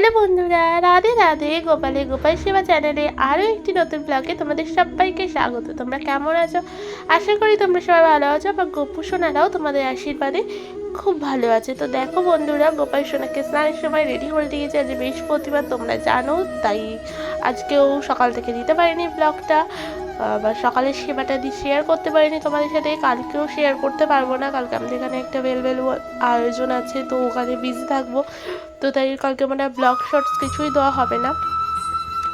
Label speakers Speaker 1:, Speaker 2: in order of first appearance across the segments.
Speaker 1: hello বন্ধুরা রাধে রাধে গোপালে গোপাল সেবা চ্যানেলে আরও একটি নতুন ব্লগে তোমাদের সবাইকে স্বাগত তোমরা কেমন আছো আশা করি তোমরা সবাই ভালো আছো বা গোপু সোনারাও তোমাদের আশীর্বাদে খুব ভালো আছে তো দেখো বন্ধুরা গোপাল সোনাকে স্নানের সময় রেডি করে দিয়েছে আজ বৃহস্পতিবার তোমরা জানো তাই আজকেও সকাল থেকে দিতে পারিনি ব্লগটা বা সকালের সেবাটা দিয়ে শেয়ার করতে পারিনি তোমাদের সাথে কালকেও শেয়ার করতে পারবো না কালকে আমাদের এখানে একটা বেল আয়োজন আছে তো ওখানে বিজি থাকবো তো তাই কালকে মানে ব্লগ শর্টস কিছুই দেওয়া হবে না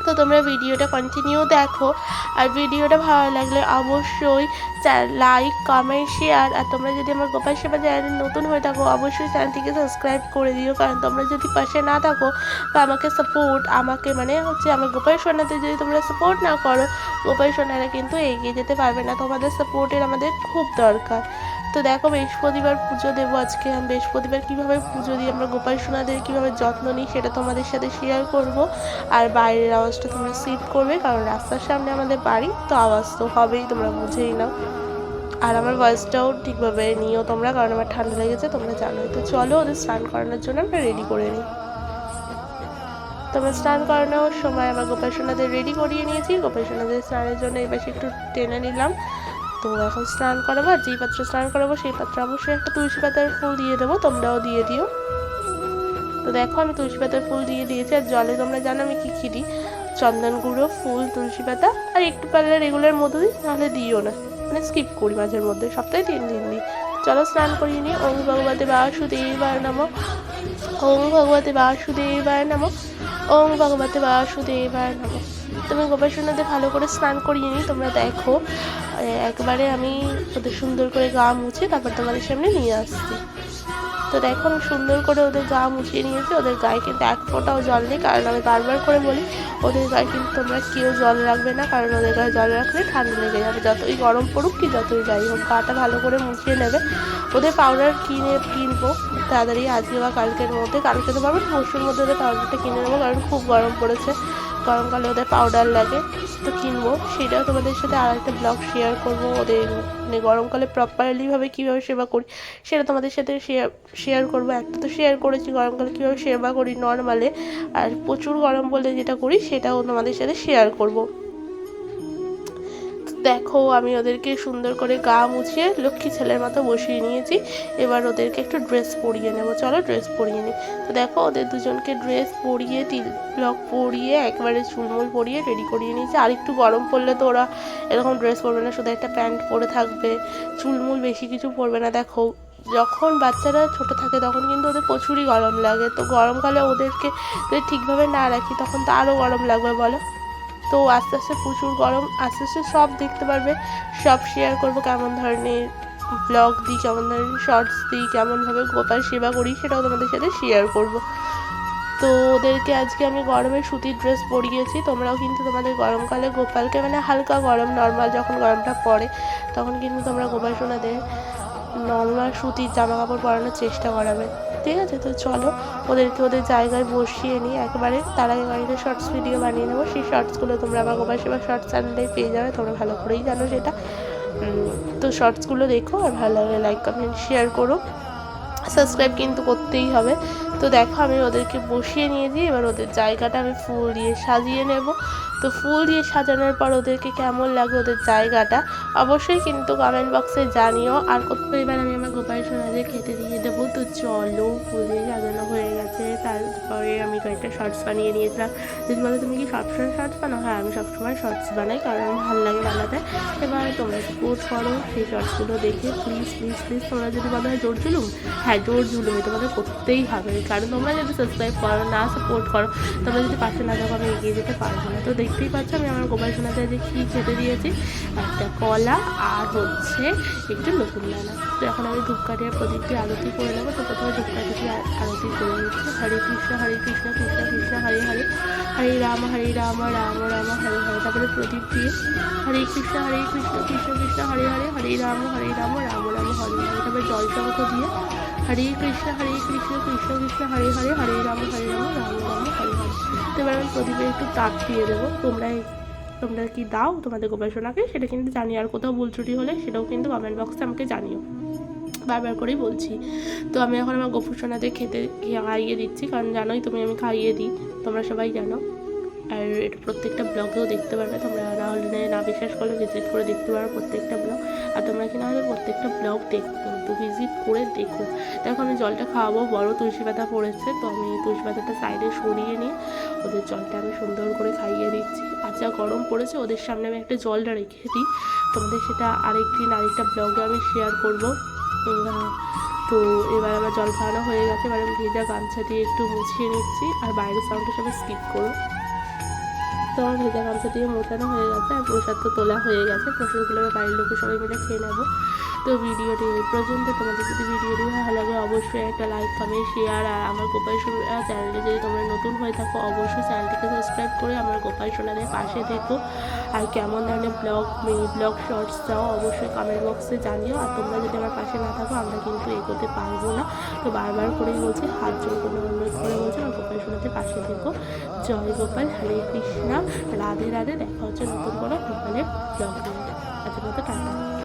Speaker 1: তো তোমরা ভিডিওটা কন্টিনিউ দেখো আর ভিডিওটা ভালো লাগলে অবশ্যই লাইক কমেন্ট শেয়ার আর তোমরা যদি আমার গোপাল সেবা চ্যানেল নতুন হয়ে থাকো অবশ্যই চ্যানেলটিকে সাবস্ক্রাইব করে দিও কারণ তোমরা যদি পাশে না থাকো বা আমাকে সাপোর্ট আমাকে মানে হচ্ছে আমার গোপাল সোনাতে যদি তোমরা সাপোর্ট না করো গোপাল সোনারা কিন্তু এগিয়ে যেতে পারবে না তোমাদের সাপোর্টের আমাদের খুব দরকার তো দেখো বৃহস্পতিবার পুজো দেব আজকে বৃহস্পতিবার কীভাবে পুজো দিই আমরা গোপাল সোনাদের কীভাবে যত্ন নিই সেটা তোমাদের সাথে শেয়ার করব আর বাইরের আওয়াজটা তোমরা সিট করবে কারণ রাস্তার সামনে আমাদের বাড়ি তো আওয়াজ তো হবেই তোমরা বুঝেই নাও আর আমার ভয়েসটাও ঠিকভাবে নিও তোমরা কারণ আমার ঠান্ডা লেগেছে তোমরা জানোই তো চলো ওদের স্নান করানোর জন্য আমরা রেডি করে নিই তোমরা স্নান করানোর সময় আমার গোপাল সোনাদের রেডি করিয়ে নিয়েছি গোপাল সোনাদের স্নানের জন্য এবার একটু টেনে নিলাম তো এখন স্নান করাবো আর যেই পাত্রে স্নান করাবো সেই পাত্রে অবশ্যই একটা তুলসী পাতার ফুল দিয়ে দেবো তোমরাও দিয়ে দিও তো দেখো আমি তুলসী পাতার ফুল দিয়ে দিয়েছি আর জলে তোমরা জানো আমি কী কী দিই চন্দন গুঁড়ো ফুল তুলসী পাতা আর একটু পারলে রেগুলার মতো দিই নাহলে দিও না মানে স্কিপ করি মাঝের মধ্যে সপ্তাহে তিন দিন দিই চলো স্নান করিয়ে নিই ওম ভগবতে বাসুদেবায় নাম ওম ভগবতে বাসুদেবায় নাম ওম ভগবতে বাসুদেবায় নাম তবে গোপাসনাতে ভালো করে স্নান করিয়ে নিই তোমরা দেখো একবারে আমি ওদের সুন্দর করে গা মুছে তারপর তোমাদের সামনে নিয়ে আসছি তো দেখো আমি সুন্দর করে ওদের গা মুছিয়ে নিয়েছি ওদের গায়ে কিন্তু এক ফোঁটাও জল নেই কারণ আমি বারবার করে বলি ওদের গায়ে কিন্তু তোমরা কেউ জল রাখবে না কারণ ওদের গায়ে জল রাখলে ঠান্ডা লেগে যাবে যতই গরম পড়ুক কি যতই যাই হোক গাটা ভালো করে মুছিয়ে নেবে ওদের পাউডার কিনে কিনবো তাড়াতাড়ি আজকে বা কালকের মধ্যে কালকে তো পারবো পরশুর মধ্যে ওদের পাউডারটা কিনে নেবো কারণ খুব গরম পড়েছে গরমকালে ওদের পাউডার লাগে তো কিনবো সেটাও তোমাদের সাথে আর একটা ব্লগ শেয়ার করবো ওদের মানে গরমকালে প্রপারলিভাবে কীভাবে সেবা করি সেটা তোমাদের সাথে শেয়ার শেয়ার করবো একটা তো শেয়ার করেছি গরমকালে কীভাবে সেবা করি নর্মালে আর প্রচুর গরম বলে যেটা করি সেটাও তোমাদের সাথে শেয়ার করবো দেখো আমি ওদেরকে সুন্দর করে গা মুছিয়ে লক্ষ্মী ছেলের মতো বসিয়ে নিয়েছি এবার ওদেরকে একটু ড্রেস পরিয়ে নেবো চলো ড্রেস পরিয়ে নিই তো দেখো ওদের দুজনকে ড্রেস পরিয়ে তিল ব্লক পরিয়ে একবারে চুলমুল পরিয়ে রেডি করিয়ে নিয়েছি আর একটু গরম পড়লে তো ওরা এরকম ড্রেস পরবে না শুধু একটা প্যান্ট পরে থাকবে চুলমুল বেশি কিছু পরবে না দেখো যখন বাচ্চারা ছোট থাকে তখন কিন্তু ওদের প্রচুরই গরম লাগে তো গরমকালে ওদেরকে যদি ঠিকভাবে না রাখি তখন তো আরও গরম লাগবে বলো তো আস্তে আস্তে প্রচুর গরম আস্তে আস্তে সব দেখতে পারবে সব শেয়ার করবো কেমন ধরনের ব্লগ দিই কেমন ধরনের শর্টস দিই কেমনভাবে গোপাল সেবা করি সেটাও তোমাদের সাথে শেয়ার করব তো ওদেরকে আজকে আমি গরমে সুতির ড্রেস পরিয়েছি তোমরাও কিন্তু তোমাদের গরমকালে গোপালকে মানে হালকা গরম নর্মাল যখন গরমটা পড়ে তখন কিন্তু তোমরা গোপাল সোনাদের নর্মাল সুতির জামা কাপড় পরানোর চেষ্টা করাবেন ঠিক আছে তো চলো ওদেরকে ওদের জায়গায় বসিয়ে নিই একেবারে তার আগে কয়েকটা শর্টস ভিডিও বানিয়ে নেবো সেই শর্টসগুলো তোমরা আমার গোপাল সেবা শর্টস চ্যানেলে পেয়ে যাবে তোমরা ভালো করেই জানো সেটা তো শর্টসগুলো দেখো আর ভালো লাগে লাইক কমেন্ট শেয়ার করো সাবস্ক্রাইব কিন্তু করতেই হবে তো দেখো আমি ওদেরকে বসিয়ে নিয়ে দিই এবার ওদের জায়গাটা আমি ফুল দিয়ে সাজিয়ে নেব তো ফুল দিয়ে সাজানোর পর ওদেরকে কেমন লাগে ওদের জায়গাটা অবশ্যই কিন্তু কমেন্ট বক্সে জানিও আর কোথাও এবার আমি আমার গোপাল সোনাদের খেতে দিয়ে দেবো তো চলো ফুল দিয়ে সাজানো হয়ে গেছে তারপরে আমি কয়েকটা শর্টস বানিয়ে নিয়েছিলাম যদি বলে তুমি কি সবসময় শর্টস বানো হ্যাঁ আমি সবসময় শর্টস বানাই কারণ আমার ভালো লাগে বানাতে এবার তোমরা সাপোর্ট করো সেই শর্টসগুলো দেখে প্লিজ প্লিজ প্লিজ তোমরা যদি বলো হয় জোর জুলুম হ্যাঁ জোর জুলুমি হ্যাঁ, তোমাদের করতেই হবে কারণ তোমরা যদি সাবস্ক্রাইব করো না সাপোর্ট করো তোমরা যদি পাশে না থাকো আমি এগিয়ে যেতে পারবো না তো দেখতেই পাচ্ছ আমি আমার শোনাতে যে কী খেতে দিয়েছি একটা কলা আর হচ্ছে একটু নতুন দানা তো এখন আমি ধূপকাঠি আর প্রদীপটি আরতি করে নেবো তো প্রথমে ধূপকাঠিটি আরতি করে নিচ্ছি হরে কৃষ্ণ হরে কৃষ্ণ কৃষ্ণ কৃষ্ণ হরে হরে হরে রাম হরে রাম রাম রাম হরে হরে তারপরে প্রদীপ দিয়ে হরে কৃষ্ণ হরে কৃষ্ণ কৃষ্ণ কৃষ্ণ হরে হরে হরে রাম হরে রাম রাম রাম হরে হরে তারপরে জল শঙ্খ দিয়ে হরে কৃষ্ণ হরে কৃষ্ণ কৃষ্ণ কৃষ্ণ হরে হরে হরে রাম হরে রাম রাম রাম হরে হরে তারপরে এবার আমি প্রদীপের একটু তাক দিয়ে দেবো তোমরা তোমরা কি দাও তোমাদের গবেষণাকে সেটা কিন্তু জানি আর কোথাও ভুল ছুটি হলে সেটাও কিন্তু কমেন্ট বক্সে আমাকে জানিও বারবার করেই বলছি তো আমি এখন আমার গফুর সোনাদের খেতে খাইয়ে দিচ্ছি কারণ জানোই তুমি আমি খাইয়ে দিই তোমরা সবাই জানো আর এটা প্রত্যেকটা ব্লগেও দেখতে পারবে তোমরা না হলে না বিশ্বাস করলে ভিজিট করে দেখতে পারো প্রত্যেকটা ব্লগ আর তোমরা কি না হলে প্রত্যেকটা ব্লগ দেখো তো ভিজিট করে দেখো দেখো আমি জলটা খাওয়াবো বড় তুলসী পাতা পড়েছে তো আমি তুলসী পাতাটা সাইডে সরিয়ে নিয়ে ওদের জলটা আমি সুন্দর করে খাইয়ে দিচ্ছি আর যা আচ্ছা, গরম পড়েছে ওদের সামনে আমি একটা জলটা রেখে দিই তোমাদের সেটা আরেকদিন আরেকটা ব্লগে আমি শেয়ার করবো তো এবার আমার জল খাওয়ানো হয়ে গেছে এবার আমি ভেজা গামছা দিয়ে একটু মুছিয়ে নিচ্ছি আর বাইরের সাউন্ডটা সবাই স্কিপ করো তো আমার ভেজা গামছা দিয়ে মোছানো হয়ে গেছে আর প্রসাদ তো তোলা হয়ে গেছে প্রসাদগুলো আমার বাড়ির লোকে সবাই মিলে খেয়ে নেবো তো ভিডিওটি এই পর্যন্ত তোমাদের যদি ভিডিওটি ভালো লাগে অবশ্যই একটা লাইক কমেন্ট শেয়ার আর আমার গোপাল সোনা চ্যানেলে যদি তোমরা নতুন হয়ে থাকো অবশ্যই চ্যানেলটিকে সাবস্ক্রাইব করে আমার গোপাল সোনাদের পাশে থেকো আর কেমন ধরনের ব্লগ মিনি ব্লগ শর্টস চাও অবশ্যই কমেন্ট বক্সে জানিও আর তোমরা যদি আমার পাশে না থাকো আমরা কিন্তু এগোতে পারবো না তো বারবার করেই বলছি হাত জোর করে অনুরোধ করে বলছি আমার গোপাল সোনাদের পাশে থেকো জয় গোপাল হরে কৃষ্ণা রাধে রাধে দেখা হচ্ছে নতুন কোনো গোপালের ব্লগ নিয়ে মতো টাকা